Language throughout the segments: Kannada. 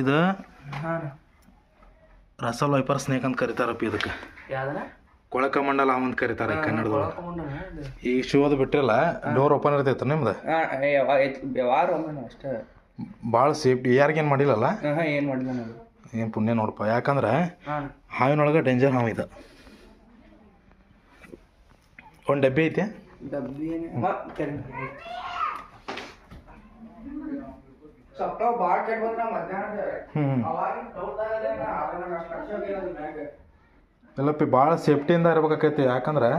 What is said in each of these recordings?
ಇದು ಹಾಂ ರಸಲ್ ವೈಪರ್ ಸ್ನೇಕ್ ಅಂತ ಕರಿತಾರಪ್ಪ ಇದಕ್ಕೆ. ಯಾವ್ದನ? ಕೊಳಕ ಮಂಡಲ ಅಂತ ಕರಿತಾರೆ ಕನ್ನಡದೊಳಗೆ. ಈ ಶೂ ಅದು ಬಿಟ್ಟಿರಲ್ಲ ಡೋರ್ ಓಪನ್ ಇರ್ತೈತೆ ನಿಮ್ದು? ಒಮ್ಮೆ ಅಷ್ಟೇ. ಭಾಳ ಸೇಫ್ಟಿ ಯಾರಿಗೇನು ಮಾಡಿಲ್ಲಲ್ಲ? ಏನು ಮಾಡಿಲ್ಲ ನಾನು. ಏನು ಪುಣ್ಯ ನೋಡಪ್ಪ ಯಾಕಂದ್ರೆ ಹಾವಿನೊಳಗೆ ಡೇಂಜರ್ ಹಾವು ಇದು. ಒಂದು ಡಬ್ಬಿ ಐತೆ? ಡಬ್ಬಿ ಸಪ್ತಾವ ಕೆಟ್ಟ ಬಂದ್ರ ಅವಾಗಿನ ಲಕ್ಷ ಹೋಗಿರೋದು ಮ್ಯಾಗ. ಎಲ್ಲಪ್ಪಿ ಭಾಳ ಸೇಫ್ಟಿಯಿಂದ ಇರ್ಬೇಕಾಕೈತಿ ಯಾಕಂದ್ರೆ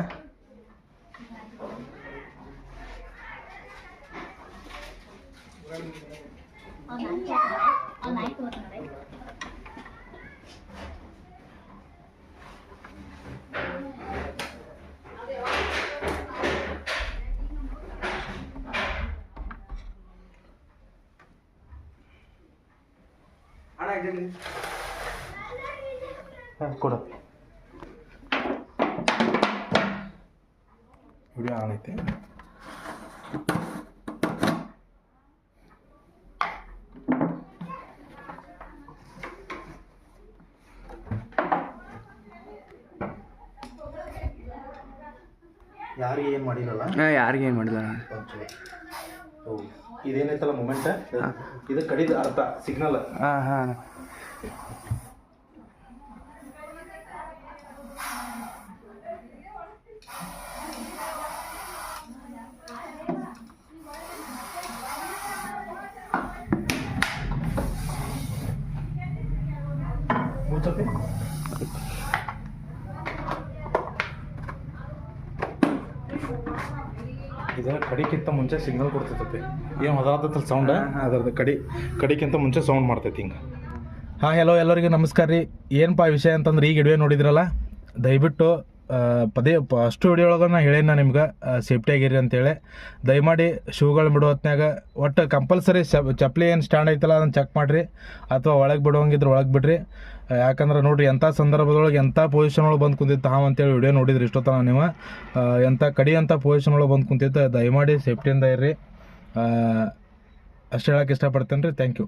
ಇಲ್ಲಿ ಹಾಂ ಕೊಡು. ವಿಡಿಯೋ ಆನ್ ಐತಿ ಯಾರಿಗೆ ಏನು ಮಾಡಿರಲ್ಲ ಯಾರಿಗೆ ಏನು ಮಾಡಿಲ್ಲ. ಇದೇನೈತಲ್ಲ ಮೊಮೆಂಟ್ ಇದು ಕಡಿದ ಅರ್ಥ ಸಿಗ್ನಲ್ ಹಾಂ ಹಾಂ. ಮುಚ್ಚಪ್ಪಿ? ಇದು ಕಡಿಕ್ಕಿಂತ ಮುಂಚೆ ಸಿಗ್ನಲ್ ಕೊಡ್ತಿರ್ತೈತಿ. ಏನು ಹೊದಾತತ್ತಲ್ಲ ಸೌಂಡ್ ಅದ್ರದ್ದು ಕಡಿ ಕಡಿಕ್ಕಿಂತ ಮುಂಚೆ ಸೌಂಡ್ ಮಾಡ್ತೈತಿ ಹಿಂಗೆ. ಹಾಂ ಹಲೋ ಎಲ್ಲರಿಗೂ ನಮಸ್ಕಾರ ರೀ. ಏನಪ್ಪ ವಿಷಯ ಅಂತಂದ್ರೆ ಈಗ ಇಡುವೆ ನೋಡಿದ್ರಲ್ಲ? ದಯವಿಟ್ಟು ಪದೇ ಅಷ್ಟು ವಿಡಿಯೋ ಒಳಗೆ ನಾ ಹೇಳೇನ ನಿಮ್ಗೆ ಸೇಫ್ಟಿಯಾಗಿರಿ ಅಂತೇಳಿ. ದಯಮಾಡಿ ಶೂಗಳು ಬಿಡೋ ಹೊತ್ನ್ಯಾಗ ಒಟ್ಟು ಕಂಪಲ್ಸರಿ ಚಪ್ಪಲಿ ಏನು ಸ್ಟ್ಯಾಂಡ್ ಐತಲ್ಲ ಅದನ್ನು ಚೆಕ್ ಮಾಡಿರಿ. ಅಥವಾ ಒಳಗೆ ಬಿಡೋಂಗಿದ್ರೆ ಒಳಗೆ ಬಿಡ್ರಿ. ಯಾಕಂದ್ರೆ ನೋಡಿರಿ ಎಂಥ ಸಂದರ್ಭದೊಳಗೆ ಎಂಥ ಪೊಸಿಷನ್ ಒಳಗೆ ಬಂದು ಕುಂತಿತ್ತು ಹಾವು ಅಂತೇಳಿ ವಿಡಿಯೋ ನೋಡಿದ್ರಿ ಇಷ್ಟೊತ್ತನ ನೀವು ಎಂಥ ಕಡಿ ಅಂಥ ಪೊಸಿಷನ್ ಒಳಗೆ ಬಂದು ಕುಂತಿತ್ತು, ದಯಮಾಡಿ ಸೇಫ್ಟಿಯಿಂದ ಇರ್ರಿ. ಅಷ್ಟು ಹೇಳಕ್ಕೆ ಇಷ್ಟಪಡ್ತೇನೆ ರೀ ಥ್ಯಾಂಕ್ ಯು